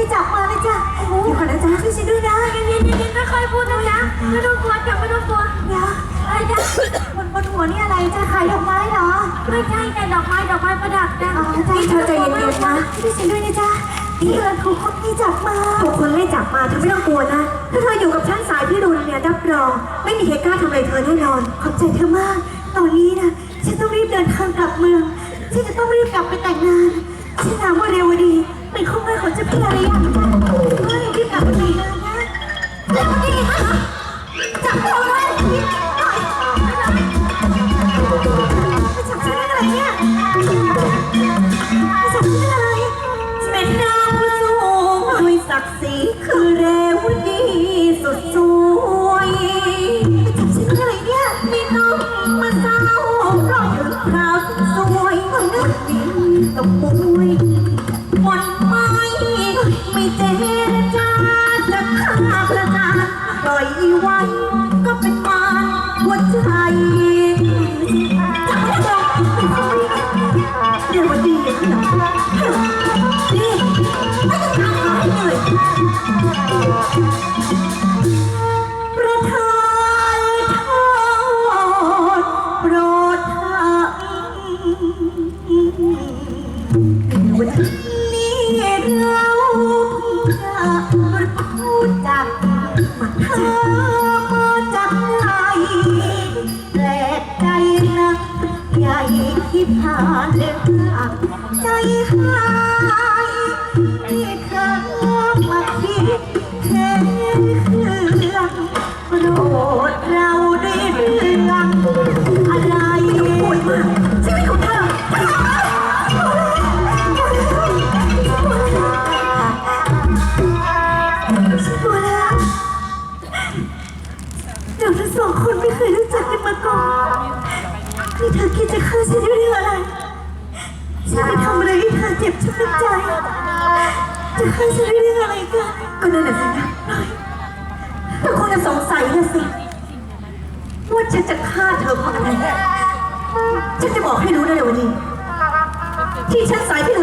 ี่จับมาเลยจ้ะโอ้หเดี๋ยวก่อนนะจ๊ะช่วยฉันด้วยนะเย็นๆเย็นๆค่อยพูดนะจ๊ะไม่ต้องกลัวจับไม่ต้องกลัวเดี๋ยวอะไรจ๊ะบนบนหัวนี่อะไรจ้ะขายดอกไม้เหรอไม่ใช่แต่ดอกไม้ดอกไม้ประดับนะอ๋อจ้ะนี่เธอใจเย็นๆนะช่วยฉันด้วยนะจ๊ะเพื่อนถูกคนที่จับมาถูกคนไล่จับมาเธอไม่ต้องกลัวนะ ถ้าเธออยู่กับฉันสายพี่รุนเนี่ยรับรอง ไม่มีใครกล้าทำอะไรเธอแน่นอน ขอบใจเธอมาก ตอนนี้นะฉันต้องรีบเดินทางกลับเมือง ฉันจะต้องรีบกลับไปแต่งงาน ฉันนามว่าเรวดี เป็นคู่มั่นของเจ้าพี่อะไรอย่างเฮ้ยรีบกลับไปแต่งงานะเรวดีฮะจับตัวไว้หน่อยจับฉันได้อะไรเนี่ยม่จับชื่ออะไรเป็นางผู้สูงด้วยศักดิ์ศรีคือเรวดีสุดสวยม่จับชื่ออะไรเนี่ยไม่ต้องมาเศร้าเพราะถึงคราวสวยมันนี้ต้องมุ่ เจรจาจะฆ่าประจานปล่อยไว้ก็เป็นมารหัวใจจับไม่ได้ไม่คุยเดี๋ยววันดีเลยขนาดนี่ไม่ต้องทำให้เหนื่อย ที่ผ่านเลือกใจหายที่เธอมาคิด นี่เธอคิดจะฆ่าฉันด้วยเรื่องอะไร ฉันไปทำอะไรให้เธอเจ็บช้ำน้ำใจ จะฆ่าฉันด้วยเรื่องอะไรกัน ก็นั่นแหละสินะเธอคงจะสงสัยนะสิ ว่าฉันจะฆ่าเธอเพราะอะไร ฉันจะบอกให้รู้นะเดี๋ยววันนี้ ที่ฉันสายที่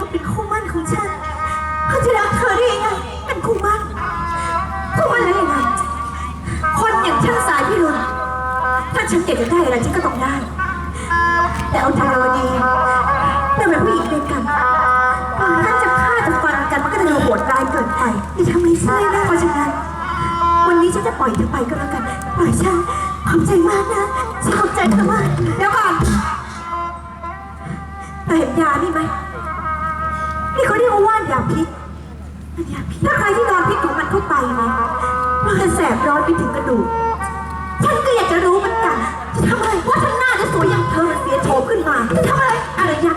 พี่องเขาเป็นคู่มั่นของฉันเขาจะรักเธอได้ยังไงเป็นคู่มั่นคู่มั่นได้ยังไงคนอย่างฉันสายพี่รุนถ้าฉันเก็บจะได้อะไรฉันก็ต้องได้ แต่เอาทาราวดีแต่เป็นผู้หญิงด้วยกันถ้าจะฆ่าจะฟันกันมันก็จะดูโหดร้ายเกินไปนี่ทำไม่ใช่นะเพราะฉะนั้นวันนี้ฉันจะปล่อยเธอไปก็แล้วกันปล่อยฉันขอบใจมากนะฉันขอบใจเธอมากเดี๋ยวก่อนเธอเห็นยานี่ไหม นี่เขาเรียกว่าว่านยาพิษถ้าใครที่นอนพิษของมันเข้าไปนะมันแสบร้อนไปถึงกระดูก ฉันก็อยากจะรู้เหมือนกันจะทำอะไรว่าฉันหน้าจะสวยอย่างเธอเสียโฉมขึ้นมาจะทำอะไรอะไรอย่าง